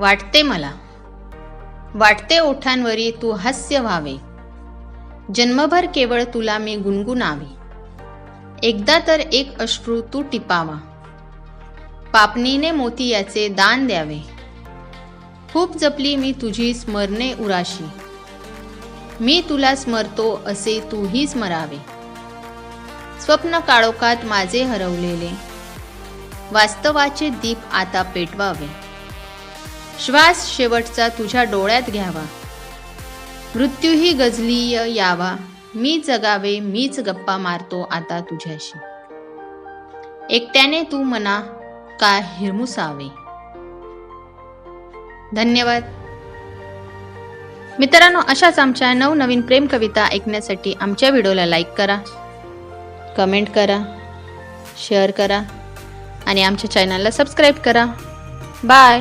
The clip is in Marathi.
वाटते मला. वाटते ओठांवरी तू हास्य व्हावे. जन्मभर केवळ तुला मी गुणगुणावे. एकदा तर एक अश्रू तू टिपावा. पापणीने मोती याचे दान द्यावे. खूप जपली मी तुझी स्मरणे उराशी. मी तुला स्मरतो असे तूही स्मरावे. स्वप्न काळोखात माझे हरवलेले. वास्तवाचे दीप आता पेटवावे. श्वास शेवटचा तुझ्या डोळ्यात घ्यावा. मृत्यूही गजलीय यावा. मी जगावे मीच गप्पा मारतो आता तुझ्याशी. एकट्याने तू मना का हिरमुसावे? धन्यवाद. मित्रांनो अशाच आमच्या नवनवीन प्रेम कविता ऐकण्यासाठी आमच्या व्हिडिओला लाईक करा कमेंट करा शेअर करा आणि आमच्या चॅनलला सबस्क्राईब करा. बाय.